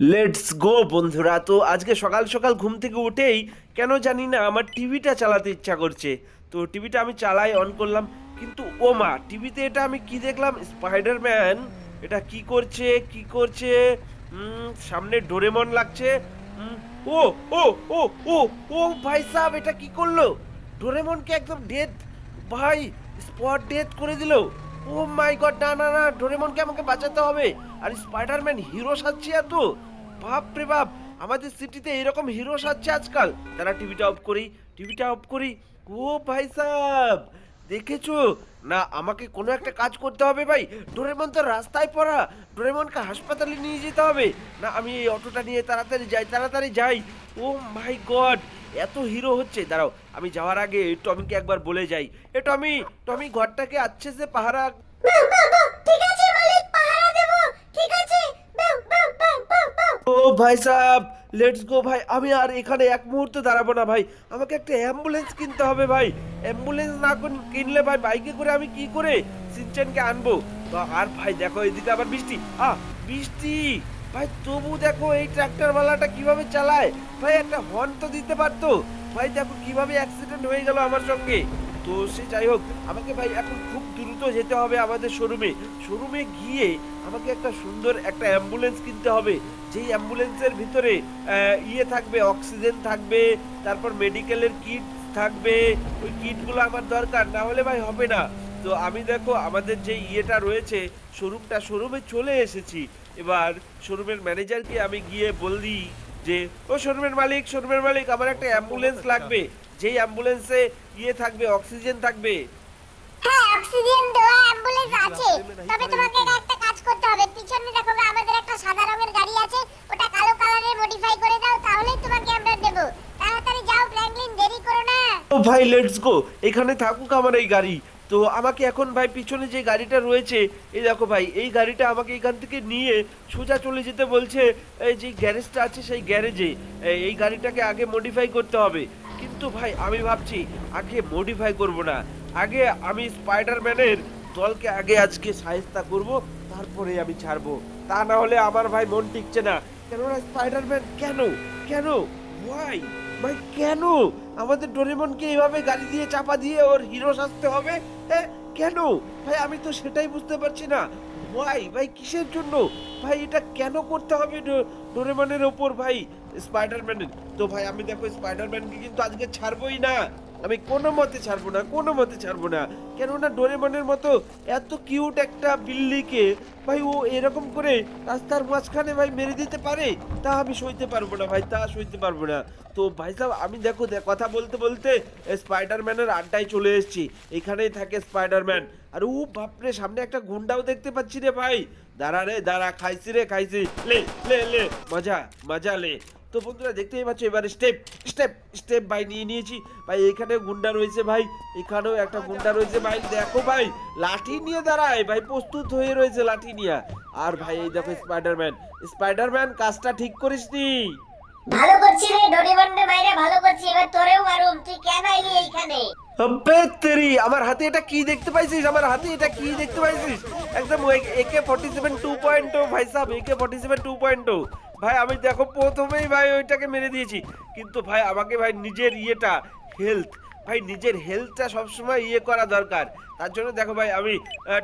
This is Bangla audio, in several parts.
লেটস গো বন্ধুরা। তো আজকে সকাল সকাল ঘুম থেকে উঠেই কেন জানি না আমার টিভিটা চালাতে ইচ্ছা করছে। তো টিভিটা আমি চালাই অন করলাম। কিন্তু ও মা, টিভিতে এটা আমি কি দেখলাম? স্পাইডারম্যান এটা কি করছে কি করছে? সামনে ডোরেমন লাগছে। ও ও ও ও ও ভাই সাহেব, এটা কি করল? ডোরেমনকে একদম ডেথ ভাই স্পট ডেথ করে দিল। ও মাই গড না না না ডোরেমনকে আমাকে বাঁচাতে হবে। আর স্পাইডারম্যান হিরো সাজছে এত। বাপ রে বাপ, আমাদের সিটিতে এরকম হিরো সাজছে আজকাল। তারা টিভিটা অফ করি টিভিটা অফ করি। ও ভাই সাহেব, দেখেছ? না, আমাকে কোনো একটা কাজ করতে হবে ভাই। ডোরেমন তো রাস্তায় পড়া। ডোরেমনকে হাসপাতালে নিয়ে যেতে হবে। না, আমি এই অটোটা নিয়ে তাড়াতাড়ি যাই তাড়াতাড়ি যাই। ও মাই গড এত হিরো হচ্ছে। দাঁড়াও আমি যাওয়ার আগে টমিকে একবার বলে যাই। এ টমি টমি ঘরটাকে আচ্ছে সে পাহারা? ও ভাই সাহেব লেটস গো ভাই। আমি আর এখানে এক মুহূর্ত দাঁড়াবো না ভাই। আমাকে একটা অ্যাম্বুলেন্স কিনতে হবে ভাই। অ্যাম্বুলেন্স না কিনলে ভাই বাইকে করে আমি কি করে সিনচেনকে আনব? তো আর ভাই দেখো এদিকে আবার বৃষ্টি। আ বৃষ্টি! ভাই, তবু দেখো এই ট্রাক্টরওয়ালাটা কীভাবে চালায়। ভাই, একটা হর্ন তো দিতে পারতো। ভাই, দেখো কীভাবে অ্যাক্সিডেন্ট হয়ে গেল আমার সঙ্গে। তো সে যাই হোক, আমাকে ভাই এখন খুব দ্রুত যেতে হবে আমাদের শোরুমে শোরুমে গিয়ে আমাকে একটা সুন্দর একটা অ্যাম্বুলেন্স কিনতে হবে। যেই অ্যাম্বুলেন্সের ভিতরে ইয়ে থাকবে অক্সিজেন থাকবে, তারপর মেডিকেলের কিট থাকবে, ওই কিটগুলো আমার দরকার। না হলে ভাই হবে না। তো আমি দেখো, আমাদের যে ইয়েটা রয়েছে শোরুমটা শোরুমে চলে এসেছি। এবার শোরুমের ম্যানেজারকে আমি গিয়ে বললি যে ও শোরুমের মালিক শোরুমের মালিক আমার একটা অ্যাম্বুলেন্স লাগবে। যেই অ্যাম্বুলেন্সে ইয়ে থাকবে অক্সিজেন থাকবে। হ্যাঁ অক্সিজেন দেওয়া অ্যাম্বুলেন্স আছে। তবে তোমাকে একটা কাজ করতে হবে। পিছনে দেখো আমাদের একটা সাদা রঙের গাড়ি আছে। ওটা কালো কালারের মডিফাই করে দাও তাহলেই তোমাকে আমরা দেব। তাড়াতাড়ি যাও ফ্র্যাঙ্কলিন দেরি করো না। ও ভাই লেটস গো এখানে থাকুক আমার এই গাড়ি। তো আমাকে এখন ভাই পিছনে যে গাড়িটা রয়েছে, এই দেখো ভাই, এই গাড়িটা আমাকে এখান থেকে নিয়ে সোজা চলে যেতে বলছে, এই যে গ্যারেজটা আছে সেই গ্যারেজে, এই গাড়িটাকে আগে মডিফাই করতে হবে। কিন্তু ভাই, আমি ভাবছি, আগে মডিফাই করব না। আগে আমি স্পাইডারম্যানের দলকে আগে আজকে সাহেস্তা করব, তারপরে আমি ছাড়বো। তা না হলে আমার ভাই মন টিকছে না। কেননা স্পাইডারম্যান কেন? কেন? ওয়াই ভাই, কেন? আমাদের ডোরেমনকে এইভাবে গাড়ি দিয়ে, চাপা দিয়ে ওর হিরো সাজতে হবে? হ্যাঁ কেন? ভাই, আমি তো সেটাই বুঝতে পারছি না। ভাই ভাই, কিসের জন্য? ভাই, এটা কেন করতে হবে ডোরেমনের ওপর ভাই? স্পাইডারম্যানের তো ভাই, আমি দেখো স্পাইডারম্যানকে কিন্তু আজকে ছাড়বই না। আমি কোনো মতে ছাড়বো না, কোনো মতে ছাড়বো না। কেননা ডোরেমনের মতো এত কিউট একটা বিল্লিকে ভাই ও এরকম করে রাস্তার মাঝখানে ভাই মেরে দিতে পারে, তা আমি সইতে পারব না ভাই, তা সইতে পারব না। তো ভাই সাহেব আমি দেখো, দে- কথা বলতে বলতে স্পাইডারম্যানের আড্ডায় চলে এসেছি। এখানেই থাকে স্পাইডারম্যান। আর ও বাপরে, সামনে একটা গুন্ডাও দেখতে পাচ্ছি রে ভাই। দাঁড়া রে, দাঁড়া, খাইছি রে, খাইছি। লে লে লে, মজা মজা লে। তো বন্ধুরা দেখতেই পাচ্ছ এবারে স্টেপ স্টেপ স্টেপ ভাই নিয়ে নিয়েছি। ভাই এখানে গুন্ডা রয়েছে ভাই এখানেও একটা গুন্ডা রয়েছে ভাই দেখো ভাই লাঠি নিয়ে দাঁড়ায় ভাই প্রস্তুত হয়ে রয়েছে লাঠি নিয়ে। আর ভাই এই দেখো স্পাইডারম্যান স্পাইডারম্যান কাজটা ঠিক করিসনি ভালো করছি রে বাইরে ভালো করছি এবার তোরেও মারুম তুই কেন এলি এইখানে? আবে আমার হাতে এটা কি দেখতে পাইছিস? আমার হাতে এটা কি দেখতে পাইছিস? একদম AK forty seven two point ভাই সাহেব AK forty seven two point ভাই, আমি দেখো প্রথমেই ভাই ওইটাকে মেরে দিয়েছি। কিন্তু ভাই, আমাকে ভাই নিজের ইয়েটা হেলথ ভাই নিজের হেলথটা সবসময় ইয়ে করা দরকার। তার জন্য দেখো ভাই, আমি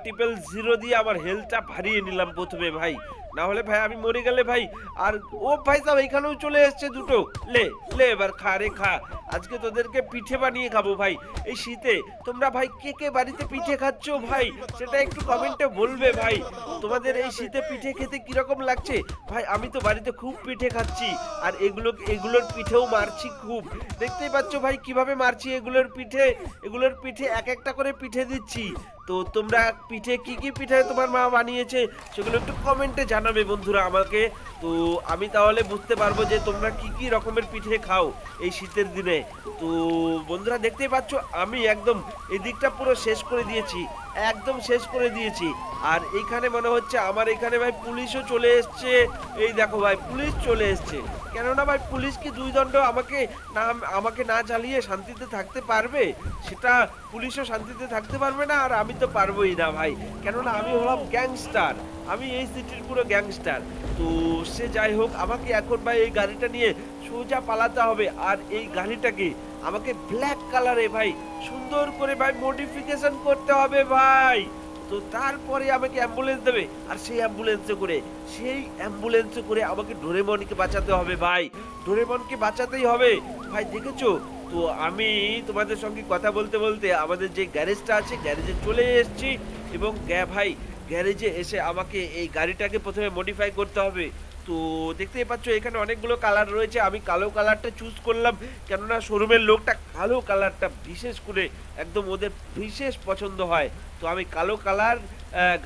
ট্রিপল জিরো দিয়ে আমার হেলথটা ভারিয়ে নিলাম প্রথমে ভাই। না হলে ভাই, আমি মরে গেলে ভাই, আর ও ভাই সাহেব এখানেও চলে এসছে দুটো। লে লে, এবার খা রে, খা। আজকে তোদেরকে পিঠে বানিয়ে খাব ভাই। এই শীতে তোমরা ভাই, কে কে বাড়িতে পিঠে খাচ্ছো ভাই? সেটা একটু কমেন্টে বলবে ভাই। তোমাদের এই শীতে পিঠে খেতে কীরকম লাগছে? ভাই, আমি তো বাড়িতে খুব পিঠে খাচ্ছি, আর এগুলো, এগুলোর পিঠেও মারছি খুব। দেখতেই পাচ্ছ ভাই, কীভাবে মারছি এগুলোর পিঠে? এগুলোর পিঠে এক একটা করে পিঠে দিচ্ছি। তো তোমরা পিঠে কি কি পিঠে তোমার মা বানিয়েছে সেগুলো একটু কমেন্টে জানাবে বন্ধুরা আমাকে। তো আমি তাহলে বুঝতে পারব যে তোমরা কি কি রকমের পিঠে খাও এই শীতের দিনে। তো বন্ধুরা দেখতেই পাচ্ছ, আমি একদম এই দিকটা পুরো শেষ করে দিয়েছি, একদম শেষ করে দিয়েছি। আর এইখানে মনে হচ্ছে আমার এখানে ভাই পুলিশও চলে এসছে। এই দেখো ভাই, পুলিশ চলে এসছে। কেননা ভাই পুলিশ কি দুই দণ্ড আমাকে না আমাকে না চালিয়ে শান্তিতে থাকতে পারবে? সেটা পুলিশও শান্তিতে থাকতে পারবে না, আর আমি তো পারবোই না ভাই। কেননা আমি হলাম গ্যাংস্টার। আমি এই সিটির পুরো গ্যাংস্টার। তো সে যাই হোক, আমাকে এখন ভাই এই গাড়িটা নিয়ে সোজা পালাতে হবে। আর এই গাড়িটাকে আমাকে ব্ল্যাক কালারে ভাই সুন্দর করে ভাই মডিফিকেশন করতে হবে ভাই। তো তারপরে আমাকে অ্যাম্বুলেন্স দেবে। আর সেই অ্যাম্বুলেন্সে করে, সেই অ্যাম্বুলেন্সে করে আমাকে ডোরেমনকে বাঁচাতে হবে ভাই। ডোরেমনকে বাঁচাতেই হবে। ভাই, দেখেছ? তো আমি তোমাদের সঙ্গে কথা বলতে বলতে আমাদের যে গ্যারেজটা আছে, গ্যারেজে চলে এসেছি এবং গ্যা, ভাই, গ্যারেজে এসে আমাকে এই গাড়িটাকে প্রথমে মডিফাই করতে হবে। তো দেখতেই পাচ্ছ, এখানে অনেকগুলো কালার রয়েছে। আমি কালো কালারটা চুজ করলাম, কেননা শোরুমের লোকটা কালো কালারটা বিশেষ করে একদম ওদের বিশেষ পছন্দ হয়। তো আমি কালো কালার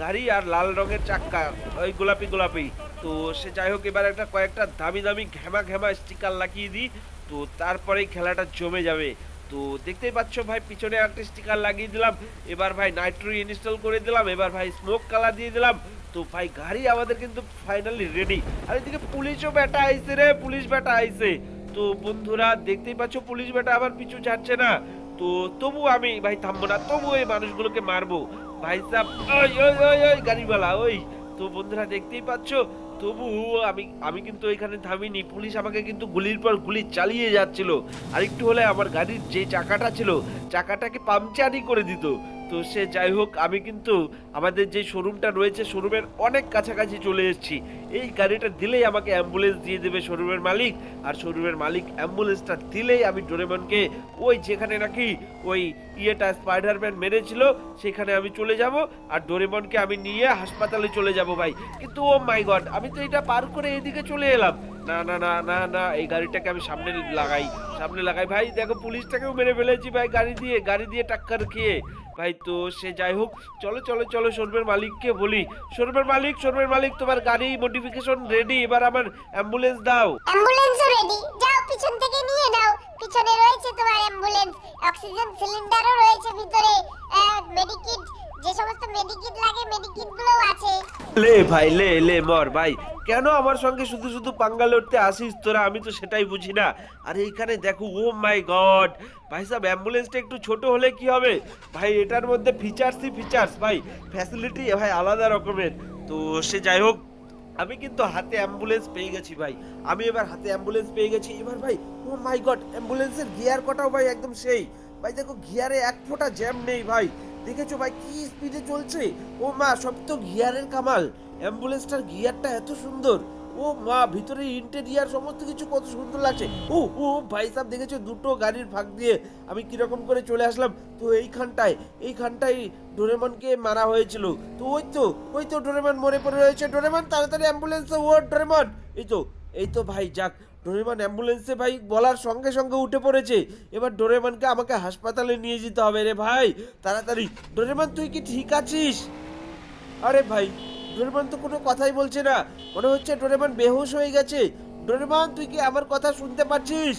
গাড়ি আর লাল রঙের চাক্কা, ওই গোলাপি গোলাপি। তো সে যাই হোক, এবার একটা কয়েকটা দামি দামি ঘেমা ঘেমা স্টিকার লাগিয়ে দিই। তো তারপরেই খেলাটা জমে যাবে। তো দেখতেই পাচ্ছ ভাই, পিছনে একটা স্টিকার লাগিয়ে দিলাম। এবার ভাই নাইট্রো ইনস্টল করে দিলাম। এবার ভাই স্মোক কালার দিয়ে দিলাম। তো ভাই, গাড়ি আমাদের কিন্তু ফাইনালি রেডি আর এদিকে পুলিশও বেটা আইছে রে, পুলিশ বেটা আইছে। তো বন্ধুরা, দেখতেই পাচ্ছ পুলিশ বেটা আমার পিছু ছাড়ছে না। তো তবু আমি, ভাই, থামবো না। তবু এই মানুষগুলোকে মারবো। ভাই সাহেব ওই ওই ওই ওই, গাড়িওয়ালা, ওই। তো বন্ধুরা, দেখতেই পাচ্ছ তবু আমি আমি কিন্তু এখানে থামিনি। পুলিশ আমাকে কিন্তু গুলির পর গুলি চালিয়ে যাচ্ছিল। আর একটু হলে আমার গাড়ির যে চাকাটা ছিল, চাকাটাকে পাংচারই করে দিত। তো সে যাই হোক, আমি কিন্তু আমাদের যে শোরুমটা রয়েছে, শোরুমের অনেক কাছাকাছি চলে এসেছি। এই গাড়িটা দিলেই আমাকে অ্যাম্বুলেন্স দিয়ে দেবে শোরুমের মালিক, আর শোরুমের মালিক অ্যাম্বুলেন্সটা দিলেই আমি ডোরেমনকে ওই যেখানে নাকি ওই ইয়েটা স্পাইডারম্যান মেরেছিল, সেখানে আমি চলে যাব, আর ডোরেমনকে আমি নিয়ে হাসপাতালে চলে যাব ভাই। কিন্তু ও মাই গড, আমি তো এটা পার করে এদিকে চলে এলাম। না না না না না, এই গাড়িটাকে আমি সামনে লাগাই সামনে লাগাই। ভাই, দেখো পুলিশটাকেও মেরে ফেলেছি ভাই, গাড়ি দিয়ে গাড়ি দিয়ে টাক্কার খেয়ে। ভাই, তো সে যাই হোক, চলো চলো চলো, শোরুমের মালিককে বলি। শোরুমের মালিক শোরুমের মালিক, তোমার গাড়ি মডিফিকেশন রেডি এবার আমার অ্যাম্বুলেন্স দাও। অ্যাম্বুলেন্সও রেডি যাও, পিছন থেকে নিয়ে নাও। পিছনে রয়েছে তোমার অ্যাম্বুলেন্স অক্সিজেন সিলিন্ডারও রয়েছে ভিতরে। মেডিকিট যে সমস্ত মেডিকিট লাগে মেডিকিট গুলোও আছে। লে ভাই, লে লে, মর, ভাই। কেন আমার সঙ্গে শুধু শুধু পাঙ্গা লড়তে আসিস তোরা? আমি তো সেটাই বুঝি না। আর এইখানে দেখো, ও মাই গড! ভাই সাহেব অ্যাম্বুলেন্সটা একটু ছোট হলে কি হবে? ভাই, এটার মধ্যে ফিচার্সই ফিচার্স ভাই। ফ্যাসিলিটি ভাই, আলাদা রকমের। তো সে যাই হোক, আমি কিন্তু হাতে অ্যাম্বুলেন্স পেয়ে গেছি, ভাই। আমি এবার হাতে অ্যাম্বুলেন্স পেয়ে গেছি। এবার ভাই, ও মাই গড, অ্যাম্বুলেন্সের গিয়ার কটাও ভাই একদম সেই। ভাই দেখো, গিয়ারে এক ফোঁটা জ্যাম নেই, ভাই। দেখেছ ভাই কি স্পিডে চলছে? ও মা সব তো গিয়ারের কামাল। অ্যাম্বুলেন্সটার গিয়ারটা এত সুন্দর। ও মা, ভিতরে ইন্টেরিয়ার সমস্ত কিছু কত সুন্দর লাগছে। ও ও, ভাই সাহেব, দেখেছ? দুটো গাড়ির ফাঁক দিয়ে আমি কীরকম করে চলে আসলাম। তো এইখানটায় এইখানটায় ডোরেমনকে মারা হয়েছিল। তো ওই তো ওই তো ডোরেমন মরে পড়ে রয়েছে। ডোরেমন, তাড়াতাড়ি অ্যাম্বুলেন্সে ও ডোরেমন। এই তো এই তো ভাই, যাক। ডোরেমন অ্যাম্বুলেন্সে ভাই বলার সঙ্গে সঙ্গে উঠে পড়েছে। এবার ডোরেমনকে আমাকে হাসপাতালে নিয়ে যেতে হবে রে ভাই। তাড়াতাড়ি। ডোরেমান, তুই কি ঠিক আছিস? আরে ভাই, ডোরেমান তো কোনো কথাই বলছে না। মনে হচ্ছে ডোরেমন বেহুশ হয়ে গেছে। ডোরেমান, তুই কি আমার কথা শুনতে পাচ্ছিস?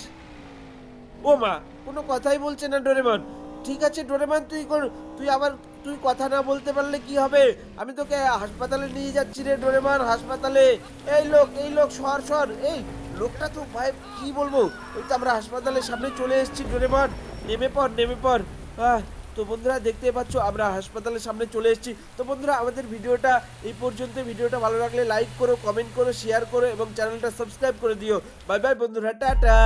ও মা, কোনো কথাই বলছে না ডোরেমন। ঠিক আছে ডোরেমান, তুই তুই আবার, তুই কথা না বলতে পারলে কি হবে? আমি তোকে হাসপাতালে নিয়ে যাচ্ছি রে ডোরেমান, হাসপাতালে। এই লোক এই লোক, সর সর, এই। লোকটা তো ভাই, কি বলব? ওই তো আমরা হাসপাতালের সামনে চলে এসেছি ডোরেমন নেমে পর নেমে পর আহ, তো বন্ধুরা দেখতে পাচ্ছ, আমরা হাসপাতালের সামনে চলে এসেছি। তো বন্ধুরা, আমাদের ভিডিওটা এই পর্যন্ত। ভিডিওটা ভালো লাগলে লাইক করো কমেন্ট করো শেয়ার করো এবং চ্যানেলটা সাবস্ক্রাইব করে দিও। বাই বাই বন্ধুরা, টাটা।